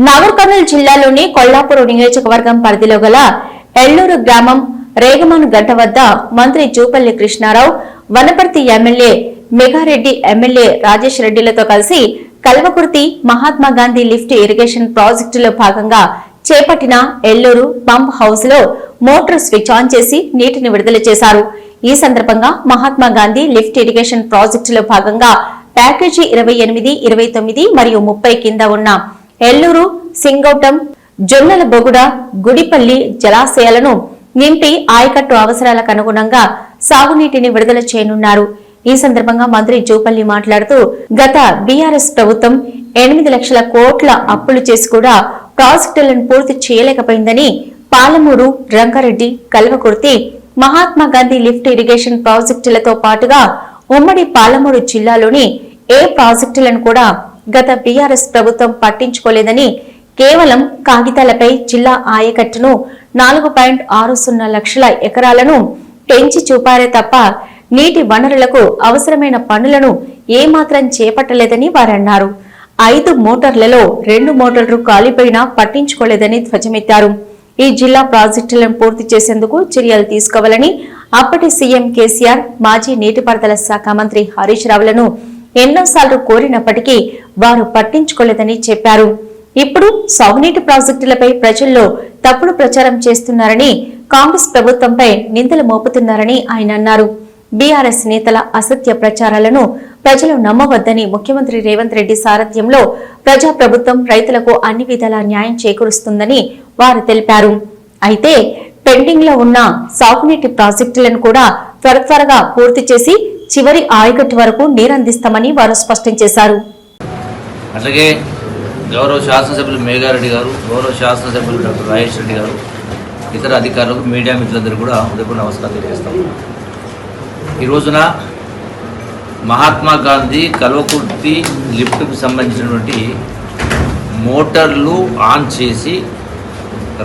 నాగర్ కర్నూలు జిల్లాలోని కొల్లాపూర్ నియోజకవర్గం పరిధిలో గల ఎల్లూరు గ్రామం రేగమాను గడ్డ వద్ద మంత్రి జూపల్లి కృష్ణారావు వనపర్తి ఎమ్మెల్యే మెగారెడ్డి ఎమ్మెల్యే రాజేష్ రెడ్డిలతో కలిసి కల్వకుర్తి మహాత్మా గాంధీ లిఫ్ట్ ఇరిగేషన్ ప్రాజెక్టులో భాగంగా చేపట్టిన ఎల్లూరు పంప్ హౌస్లో మోటార్ స్విచ్ ఆన్ చేసి నీటిని విడుదల చేశారు. ఈ సందర్భంగా మహాత్మా గాంధీ లిఫ్ట్ ఇరిగేషన్ ప్రాజెక్టులో భాగంగా ప్యాకేజీ ఇరవై ఎనిమిది ఇరవై తొమ్మిది మరియు ముప్పై కింద ఉన్న ఎల్లూరు సింగౌటం జొన్నల బొగుడ గుడిపల్లి జలాశయాలను నింపి ఆయకట్టు అవసరాలకు అనుగుణంగా సాగునీటిని విడుదల చేయనున్నారు. ఈ సందర్భంగా మంత్రి జూపల్లి మాట్లాడుతూ గత బీఆర్ఎస్ ప్రభుత్వం ఎనిమిది లక్షల కోట్ల అప్పులు చేసి కూడా ప్రాజెక్టులను పూర్తి చేయలేకపోయిందని పాలమూరు రంగారెడ్డి కల్వకుర్తి మహాత్మా గాంధీ లిఫ్ట్ ఇరిగేషన్ ప్రాజెక్టులతో పాటుగా ఉమ్మడి పాలమూరు జిల్లాలోని ఏ ప్రాజెక్టులను కూడా గత బీఆర్ఎస్ ప్రభుత్వం పట్టించుకోలేదని కేవలం కాగితాలపై జిల్లా ఆయకట్టును నాలుగు పాయింట్ ఆరు సున్నా లక్షల ఎకరాలను పెంచి చూపారే తప్ప నీటి వనరులకు అవసరమైన పనులను ఏమాత్రం చేపట్టలేదని వారన్నారు. ఐదు మోటార్లలో రెండు మోటార్లు కాలిపోయినా పట్టించుకోలేదని ధ్వజమెత్తారు. ఈ జిల్లా ప్రాజెక్టులను పూర్తి చేసేందుకు చర్యలు తీసుకోవాలని అప్పటి సీఎం కేసీఆర్ మాజీ నీటిపారుదల శాఖ మంత్రి హరీష్ రావులను ఎన్నోసార్లు కోరినప్పటికీ వారు పట్టించుకోలేదని చెప్పారు. ఇప్పుడు సాగునీటి ప్రాజెక్టులపై ప్రజల్లో తప్పుడు ప్రచారం చేస్తున్నారని కాంగ్రెస్ ప్రభుత్వంపై నిందలు మోపుతున్నారని ఆయన అన్నారు. బీఆర్ఎస్ నేతల అసత్య ప్రచారాలను ప్రజలు నమ్మవద్దని ముఖ్యమంత్రి రేవంత్ రెడ్డి సారథ్యంలో ప్రజా ప్రభుత్వం రైతులకు అన్ని విధాలా న్యాయం చేకూరుస్తుందని వారు తెలిపారు. అయితే పెండింగ్లో ఉన్న సాగునీటి ప్రాజెక్టులను కూడా త్వర త్వరగా పూర్తి చేసి చివరి ఆయకట్టు వరకు నీరందిస్తామని వారు స్పష్టం చేశారు. అట్లాగే గౌరవ శాసనసభ్యులు మేఘారెడ్డి గారు గౌరవ శాసనసభ్యులు డాక్టర్ రాజేష్ రెడ్డి గారు ఇతర అధికారులకు మీడియా మిత్రులందరూ కూడా ఉదయపూర్ నమస్కారం తెలియజేస్తాం ఈ రోజున మహాత్మా గాంధీ కల్వకుర్తి లిఫ్ట్కు సంబంధించినటువంటి మోటార్లు ఆన్ చేసి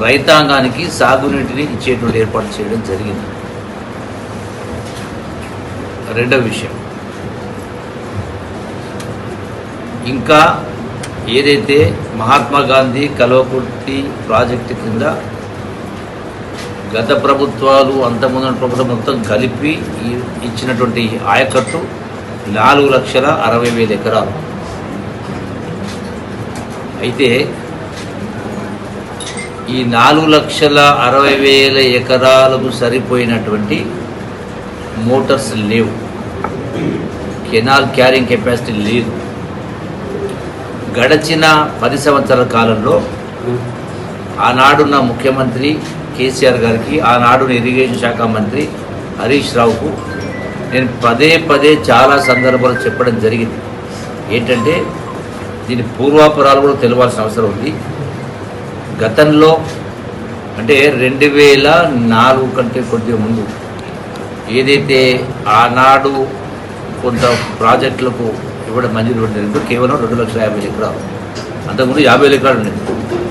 రైతాంగానికి సాగునీటిని ఇచ్చేటువంటి ఏర్పాటు చేయడం జరిగింది. రెండవ విషయం. ఇంకా ఏదైతే మహాత్మా గాంధీ కల్వకుర్తి ప్రాజెక్టు కింద గత ప్రభుత్వాలు అంతకుముందు ప్రభుత్వం మొత్తం కలిపి ఇచ్చినటువంటి ఆయకట్టు నాలుగు లక్షల అరవై వేల ఎకరాలు. అయితే ఈ నాలుగు లక్షల అరవై వేల ఎకరాలకు సరిపోయినటువంటి మోటార్స్ లేవు. కెనాల్ క్యారింగ్ కెపాసిటీ లేదు. గడచిన పది సంవత్సరాల కాలంలో ఆనాడున్న ముఖ్యమంత్రి కేసీఆర్ గారికి ఆనాడున్న ఇరిగేషన్ శాఖ మంత్రి హరీష్ రావుకు నేను పదే పదే చాలా సందర్భాలు చెప్పడం జరిగింది. ఏంటంటే దీని పూర్వాపురాలు కూడా తెలియాల్సిన అవసరం ఉంది. గతంలో అంటే రెండు వేల నాలుగు కంటే కొద్దిగా ముందు ఏదైతే ఆనాడు కొంత ప్రాజెక్టులకు ఇవ్వడం మంజూరు ఇవ్వడం కేవలం రెండు లక్షల యాభై ఎకరాలు. అంతకుముందు యాభై ఎకరాలు ఉండేది.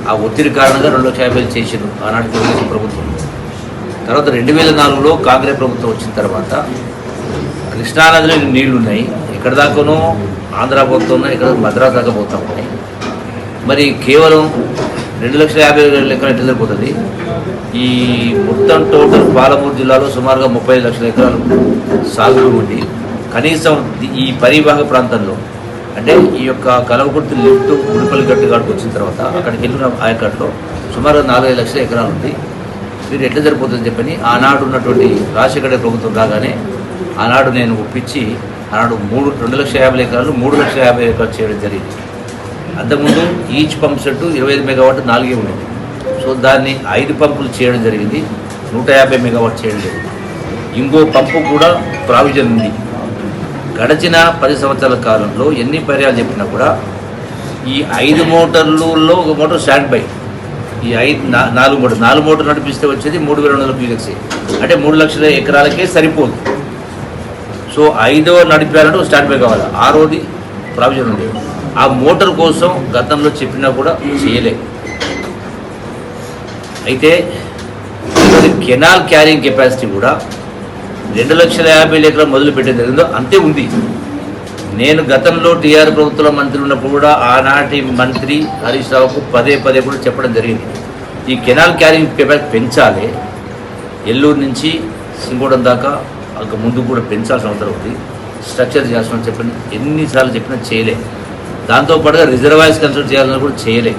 ఆ ఒత్తిడి కారణంగా రెండు లక్షల యాభై వేలు ఆనాటి తెలుగుదేశం ప్రభుత్వం. తర్వాత రెండు వేల నాలుగులో కాంగ్రెస్ ప్రభుత్వం వచ్చిన తర్వాత కృష్ణానదిలో నీళ్ళు ఉన్నాయి. ఇక్కడ దాకానో ఆంధ్ర పోతా ఇక్కడ మద్రాసు దాకా పోతా ఉన్నాయి. మరి కేవలం రెండు లక్షల యాభై వేల ఎకరాలు ఎట్లా సరిపోతుంది? ఈ మొత్తం టోటల్ పాలమూరు జిల్లాలో సుమారుగా ముప్పై లక్షల ఎకరాలు సాగు ఉంది కనీసం ఈ పరివాహ ప్రాంతంలో అంటే ఈ యొక్క కలవకుర్తి లిఫ్ట్ ఉడిపల్లి గట్టు కాడికి వచ్చిన తర్వాత అక్కడికి వెళ్ళిన ఆయకట్లో సుమారు నాలుగైదు లక్షల ఎకరాలు ఉంది. మీరు ఎట్లా సరిపోతుందని చెప్పని ఆనాడు ఉన్నటువంటి రాజశేఖర ప్రభుత్వం రాగానే ఆనాడు నేను ఒప్పించి ఆనాడు మూడు రెండు లక్షల యాభై ఎకరాలు మూడు లక్షల యాభై ఎకరాలు చేయడం జరిగింది. అంతకుముందు ఈచ్ పంప్ సెట్ ఇరవై ఐదు మెగావాట్ నాలుగే ఉండేది. సో దాన్ని ఐదు పంపులు చేయడం జరిగింది నూట యాభై మెగావాట్ చేయడం జరిగింది. ఇంకో పంపు కూడా ప్రావిజన్ ఉంది. గడిచిన పది సంవత్సరాల కాలంలో ఎన్ని పర్యాలు చెప్పినా కూడా ఈ ఐదు మోటార్లలో ఒక మోటార్ స్టాండ్ బై. ఈ ఐదు నాలుగు మోటార్ నాలుగు మోటార్ నడిపిస్తే వచ్చేది మూడు వేల రెండు వందల క్యూసెక్స్ అంటే మూడు లక్షల ఎకరాలకే సరిపోదు. సో ఐదో నడిపాలంటే ఒక స్టాండ్ బై కావాలి. ఆరోది ప్రావిజన్ ఉంది. ఆ మోటార్ కోసం గతంలో చెప్పినా కూడా చేయలేదు అయితే కెనాల్ క్యారింగ్ కెపాసిటీ కూడా రెండు లక్షల యాభై ఎకరం మొదలు పెట్టేది. జరిగిందో అంతే ఉంది. నేను గతంలో టీఆర్ ప్రభుత్వంలో మంత్రి ఉన్నప్పుడు కూడా ఆనాటి మంత్రి హరీష్ రావుకు పదే పదే కూడా చెప్పడం జరిగింది. ఈ కెనాల్ క్యారింగ్ కెపాసిటీ పెంచాలి. ఎల్లూరు నుంచి సింగోడం దాకా అక్క ముందు కూడా పెంచాల్సిన అవసరం ఉంది. స్ట్రక్చర్ చేయాల్సిన చెప్పిన ఎన్నిసార్లు చెప్పినా చేయలే. దాంతోపాటుగా రిజర్వాయర్స్ కన్సల్ట్ చేయాలని కూడా చేయలే.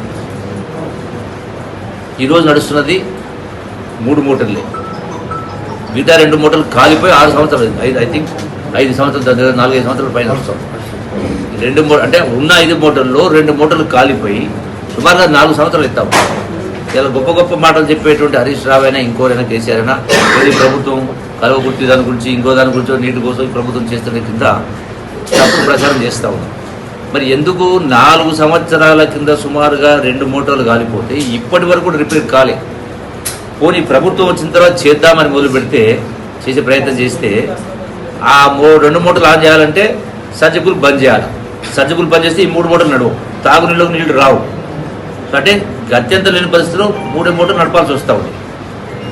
ఈరోజు నడుస్తున్నది మూడు మూటర్లే. మిగతా రెండు మూటలు కాలిపోయి ఆరు సంవత్సరాలు ఐదు ఐ థింక్ ఐదు సంవత్సరాలు దగ్గర నాలుగైదు సంవత్సరాల పైన వస్తాం. రెండు మూట అంటే ఉన్న ఐదు మూటల్లో రెండు మూటలు కాలిపోయి సుమారుగా నాలుగు సంవత్సరాలు ఇస్తాం ఇలా గొప్ప గొప్ప మాటలు చెప్పేటువంటి హరీష్ రావు అయినా ఇంకోరైనా కేసీఆర్ అయినా ఏది ప్రభుత్వం కలవకుర్తి దాని గురించి ఇంకో దాని గురించి నీటి కోసం ప్రభుత్వం చేస్తున్న కింద తప్పుడు ప్రచారం చేస్తూ ఉన్నాం. మరి ఎందుకు నాలుగు సంవత్సరాల కింద సుమారుగా రెండు మూటలు కాలిపోతే ఇప్పటి వరకు కూడా రిపేర్ కాలేదు పోనీ ప్రభుత్వం వచ్చిన తర్వాత చేద్దామని మొదలు పెడితే చేసే ప్రయత్నం చేస్తే ఆ మూ రెండు మూటలు ఆన్ చేయాలంటే సర్జకులు బంద్ చేయాలి. సర్జకులు బంద్ చేస్తే ఈ మూడు మూటలు నడవు. తాగునీళ్ళకు నీళ్ళు రావు. అంటే గత్యంత లేని పరిస్థితిలో మూడు మూటలు నడపాల్సి వస్తూ ఉంది.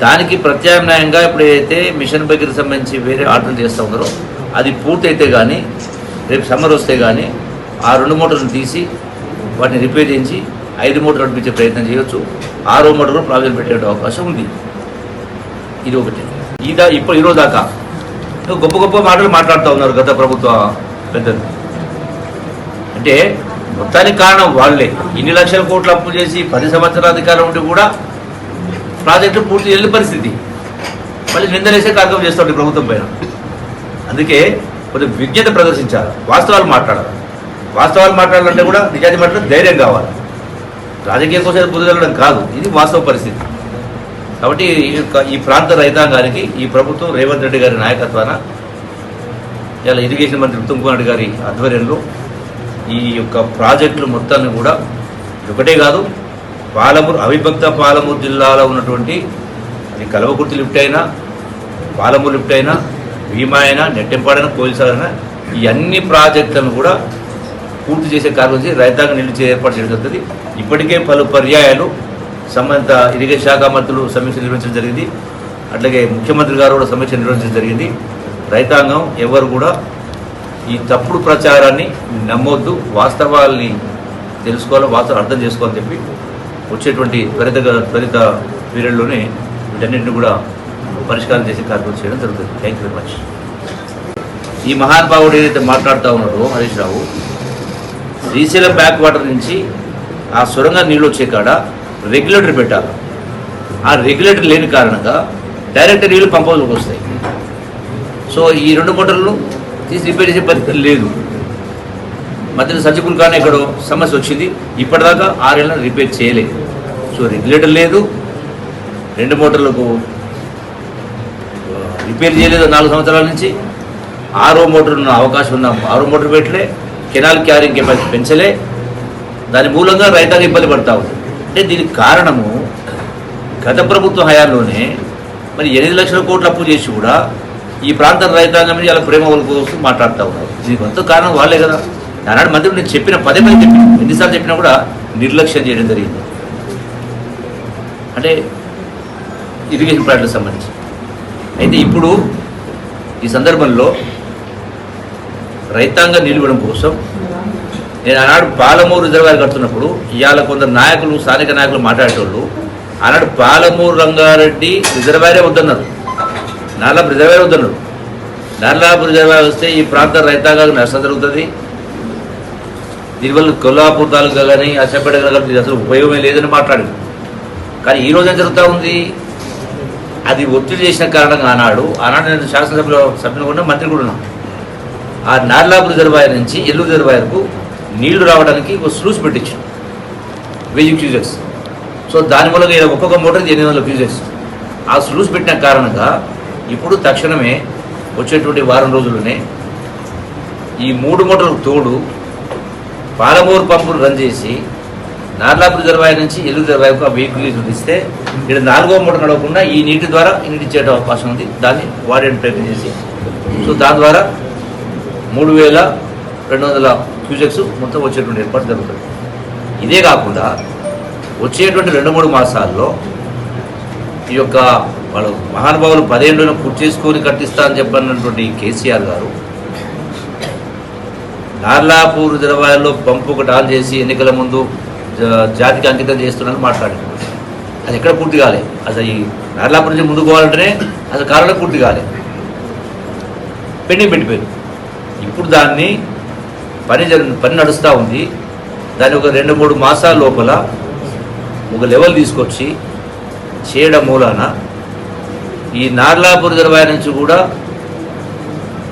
దానికి ప్రత్యామ్నాయంగా ఇప్పుడు ఏదైతే మిషన్ బగ్గరికి సంబంధించి వేరే ఆర్డర్ చేస్తూ ఉన్నారో అది పూర్తయితే కానీ రేపు సమ్మర్ వస్తే కానీ ఆ రెండు మూటలను తీసి వాటిని రిపేర్ చేయించి ఐదు మూటలు నడిపించే ప్రయత్నం చేయొచ్చు. ఆరో మూటలు ప్రాబ్లం పెట్టే అవకాశం ఉంది. ఇది ఒకటి. ఇదా ఇప్పుడు ఈరోజు దాకా గొప్ప గొప్ప మాటలు మాట్లాడుతూ ఉన్నారు గత ప్రభుత్వ పెద్దలు. అంటే మొత్తానికి కారణం వాళ్ళే. ఇన్ని లక్షల కోట్లు అప్పు చేసి పది సంవత్సరాల అధికారం ఉంటే కూడా ప్రాజెక్టు పూర్తి వెళ్ళిన పరిస్థితి. మళ్ళీ నిందలేసే కార్యక్రమం చేస్తుంది ప్రభుత్వం పైన. అందుకే కొంచెం విజ్ఞత ప్రదర్శించాలి. వాస్తవాలు మాట్లాడాలి. వాస్తవాలు మాట్లాడాలంటే కూడా నిజాన్ని మాట్లాడే ధైర్యం కావాలి. రాజకీయం కోసం బుద్ధగలడం కాదు. ఇది వాస్తవ పరిస్థితి. కాబట్టి ఈ యొక్క ఈ ప్రాంత రైతాంగానికి ఈ ప్రభుత్వం రేవంత్ రెడ్డి గారి నాయకత్వాన ఇలా ఇరిగేషన్ మంత్రి ఉత్తమ్ కుమార్ గారి ఆధ్వర్యంలో ఈ యొక్క ప్రాజెక్టులు మొత్తాన్ని కూడా ఒకటే కాదు పాలమూరు అవిభక్త పాలమూరు జిల్లాలో ఉన్నటువంటి అది కలవకుర్తి లిఫ్ట్ అయినా పాలమూరు లిఫ్ట్ అయినా భీమా అయినా నెట్టెంపాడైనా కోయిల్సాలైనా ఈ అన్ని ప్రాజెక్టులను కూడా పూర్తి చేసే కార్యక్రమం చేసి రైతాంగం నిలిచే ఏర్పాటు చేయడం జరుగుతుంది. ఇప్పటికే పలు పర్యాయాలు సంబంధిత ఇరిగేషన్ శాఖ మంత్రులు సమీక్ష నిర్వహించడం జరిగింది. అట్లాగే ముఖ్యమంత్రి గారు కూడా సమీక్ష నిర్వహించడం జరిగింది. రైతాంగం ఎవరు కూడా ఈ తప్పుడు ప్రచారాన్ని నమ్మొద్దు. వాస్తవాల్ని తెలుసుకోవాలి వాస్తవం అర్థం చేసుకోవాలని చెప్పి వచ్చేటువంటి త్వరిత త్వరిత పీరియడ్లోనే వీటన్నింటిని కూడా పరిష్కారం చేసే కార్యక్రమం చేయడం జరుగుతుంది. థ్యాంక్ యూ వెరీ మచ్ ఈ మహానుభావుడు ఏదైతే మాట్లాడుతూ ఉన్నాడో హరీష్ రావు శ్రీశైలం బ్యాక్ వాటర్ నుంచి ఆ సొరంగ నీళ్ళు వచ్చే కాడ రెగ్యులేటర్ పెట్టాలి. ఆ రెగ్యులేటర్ లేని కారణంగా డైరెక్ట్ నీళ్ళు పంపవలకి వస్తాయి. సో ఈ రెండు మోటార్లు తీసి రిపేర్ చేసే పరిస్థితి లేదు. మధ్యలో సజ్జకులు కానీ ఇక్కడ సమస్య వచ్చింది. ఇప్పటిదాకా ఆరేళ్ళ రిపేర్ చేయలేదు. సో రెగ్యులేటర్ లేదు. రెండు మోటార్లకు రిపేర్ చేయలేదు నాలుగు సంవత్సరాల నుంచి. ఆరో మోటార్ ఉన్న అవకాశం ఉన్న ఆరో మోటార్ పెట్టలే. కెనాల్ క్యారింగ్ కెపాసిటీ పెంచలే. దాని మూలంగా రైతాంగం ఇబ్బంది పడతా ఉంది అంటే దీనికి కారణము గత ప్రభుత్వ హయాంలోనే మరి ఎనిమిది లక్షల కోట్ల అప్పు చేసి కూడా ఈ ప్రాంత రైతాంగం మీద ఇలా ప్రేమ కోసం మాట్లాడుతూ ఉన్నారు. దీనికి అంత కారణం వాళ్ళే కదా. నానాడు మంత్రి నేను చెప్పిన పదే పదే చెప్పిన. ఎన్నిసార్లు చెప్పినా కూడా నిర్లక్ష్యం చేయడం జరిగింది. అంటే ఇరిగేషన్ ప్రాజెక్టులకు సంబంధించి. అయితే ఇప్పుడు ఈ సందర్భంలో రైతాంగ నిలవడం కోసం నేను ఆనాడు పాలమూరు రిజర్వాయర్ కడుతున్నప్పుడు ఇవాళ కొందరు నాయకులు స్థానిక నాయకులు మాట్లాడేటోళ్ళు ఆనాడు పాలమూరు రంగారెడ్డి రిజర్వాయరే వద్దన్నారు. నార్లాపు రిజర్వాయర్ వద్దన్నారు. నాలాపు రిజర్వాయర్ వస్తే ఈ ప్రాంత రైతాంగానికి నష్టం జరుగుతుంది. దీనివల్ల కొల్లాపూర్ తాలూకా కానీ అచ్చంపేట కానీ అసలు ఉపయోగమే లేదని మాట్లాడింది కానీ ఈ రోజు ఏం జరుగుతూ ఉంది? అది ఒత్తిడి చేసిన కారణంగా ఆనాడు ఆనాడు నేను శాసనసభలో సభ్యులు కూడా మంత్రి కూడా ఉన్నాను ఆ నార్లాపు రిజర్వాయర్ నుంచి ఎల్లు రిజర్వాయర్కు నీళ్ళు రావడానికి ఒక స్లూస్ పెట్టించు వెయ్యి క్యూజెక్స్ సో దాని మూలంగా ఒక్కొక్క మోటార్కి ఎనిమిది వందల క్యూజెక్స్ ఆ స్లూస్ పెట్టిన కారణంగా ఇప్పుడు తక్షణమే వచ్చేటువంటి వారం రోజుల్లోనే ఈ మూడు మోటార్లకు తోడు పాలమూరు పంపులు రన్ చేసి నార్లాపు రిజర్వాయర్ నుంచి ఎల్లు రిజర్వాయర్కు ఆ వెహికల్ ఇస్తే ఇక్కడ నాలుగో మోటార్ నడవకుండా ఈ నీటి ద్వారా నీటి చేయడం అవకాశం ఉంది. దాన్ని వాడే ప్రయత్నం చేసి. సో దాని ద్వారా మూడు వేల రెండు వందల క్యూజెక్స్ మొత్తం వచ్చేటువంటి ఏర్పాటు జరుగుతుంది. ఇదే కాకుండా వచ్చేటువంటి రెండు మూడు మాసాల్లో ఈ యొక్క వాళ్ళు మహానుభావులు పదేళ్ళను పూర్తి చేసుకొని కట్టిస్తా అని చెప్పినటువంటి కేసీఆర్ గారు నార్లాపూర్ రిజర్వాయర్లో పంపు ఒకటి ఆన్ చేసి ఎన్నికల ముందు జా- జాతికి అంకితం చేస్తున్నాను మాట్లాడారు. అది ఎక్కడ పూర్తి కాలే. అసలు ఈ నార్లాపూర్ నుంచి ముందుకు పోవాలంటేనే అసలు కారణం పూర్తి కాలే. పెండింగ్ పెట్టిపోయారు ఇప్పుడు దాన్ని పని జరు పని నడుస్తూ ఉంది. దాన్ని ఒక రెండు మూడు మాసాల లోపల ఒక లెవెల్ తీసుకొచ్చి చేయడం మూలాన ఈ నార్లాపూర్ రిజర్వాయర్ నుంచి కూడా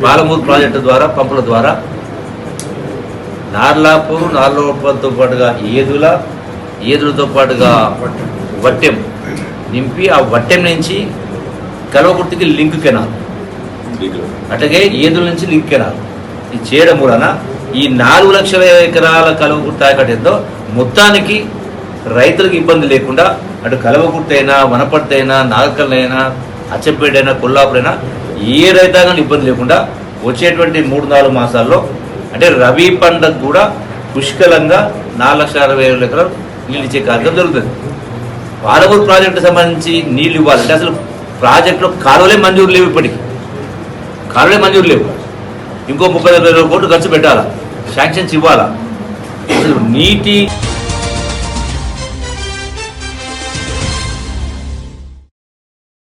పాలమూరు ప్రాజెక్టు ద్వారా పంపుల ద్వారా నార్లాపూర్ నార్లాపూర్తో పాటుగా ఏదుల ఏదులతో పాటుగా వట్టెం నింపి ఆ వట్టెం నుంచి కలవకుర్తికి లింక్ కెనాల్. అట్లాగే ఏదుల నుంచి లింక్ కెనాల్. ఇది చేయడం మూలన ఈ నాలుగు లక్షల ఎకరాల కలవకుర్తి ఆయకట్టేందో మొత్తానికి రైతులకు ఇబ్బంది లేకుండా అటు కలవకుర్తి వనపర్తైనా నాగకల్లైనా అచ్చంపేటైనా కొల్లాపురైనా ఏ రైతాంగానికి ఇబ్బంది లేకుండా వచ్చేటువంటి మూడు నాలుగు మాసాల్లో అంటే రబీ పంటకు కూడా పుష్కలంగా నాలుగు లక్షల అరవై ఏడు ఎకరాలు నీళ్ళు ఇచ్చే కార్యక్రమం జరుగుతుంది. పాలమూరు ప్రాజెక్టు సంబంధించి నీళ్ళు ఇవ్వాలంటే అసలు ప్రాజెక్టులో కాలువలే మంజూరు లేవు ఇప్పటికి. కాలువలే మంజూరు లేవు. ఇంకో ముప్పై నలభై కోట్లు ఖర్చు పెట్టాలా? శాంక్షన్స్ ఇవ్వాలా? నీటి